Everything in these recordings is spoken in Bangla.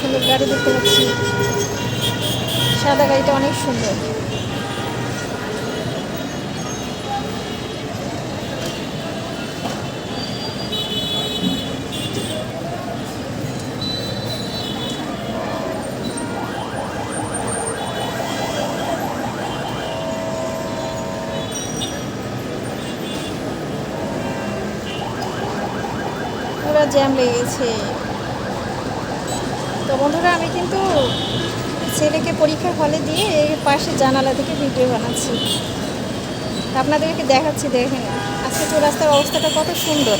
সুন্দর গাড়ি দেখতে পাচ্ছি। সাদা গাড়িটা অনেক সুন্দর। জ্যাম লেগেছে। তো বন্ধুরা, আমি কিন্তু ছেলেকে পরীক্ষার হলে দিয়ে এর পাশে জানালা থেকে ভিডিও বানাচ্ছি। আপনাদেরকে দেখাচ্ছি, দেখেন। আজকে চৌরাস্তার অবস্থাটা কত সুন্দর।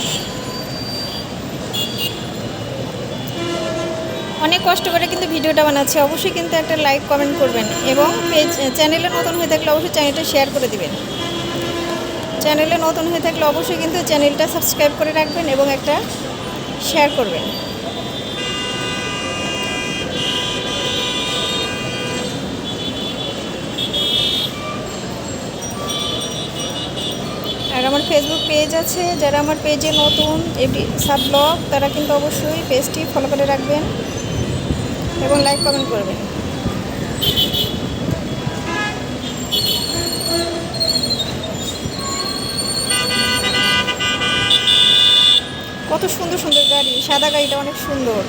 অনেক কষ্ট করে কিন্তু ভিডিওটা বানাচ্ছি। অবশ্যই কিন্তু একটা লাইক, কমেন্ট করবেন এবং পেজ, চ্যানেলে নতুন হয়ে থাকলে অবশ্যই চ্যানেলটা শেয়ার করে দিবেন। চ্যানেলে নতুন হয়ে থাকলে অবশ্যই কিন্তু চ্যানেলটা সাবস্ক্রাইব করে রাখবেন এবং একটা শেয়ার করবেন। আর আমার ফেসবুক পেজ আছে, যারা আমার পেজে নতুন, এটি সাব ব্লগ তারা কিন্তু অবশ্যই পেজটি ফলো করে রাখবেন এবং লাইক কমেন্ট করবেন। কত সুন্দর সুন্দর গাড়ি সাদা গাড়িটা অনেক সুন্দর।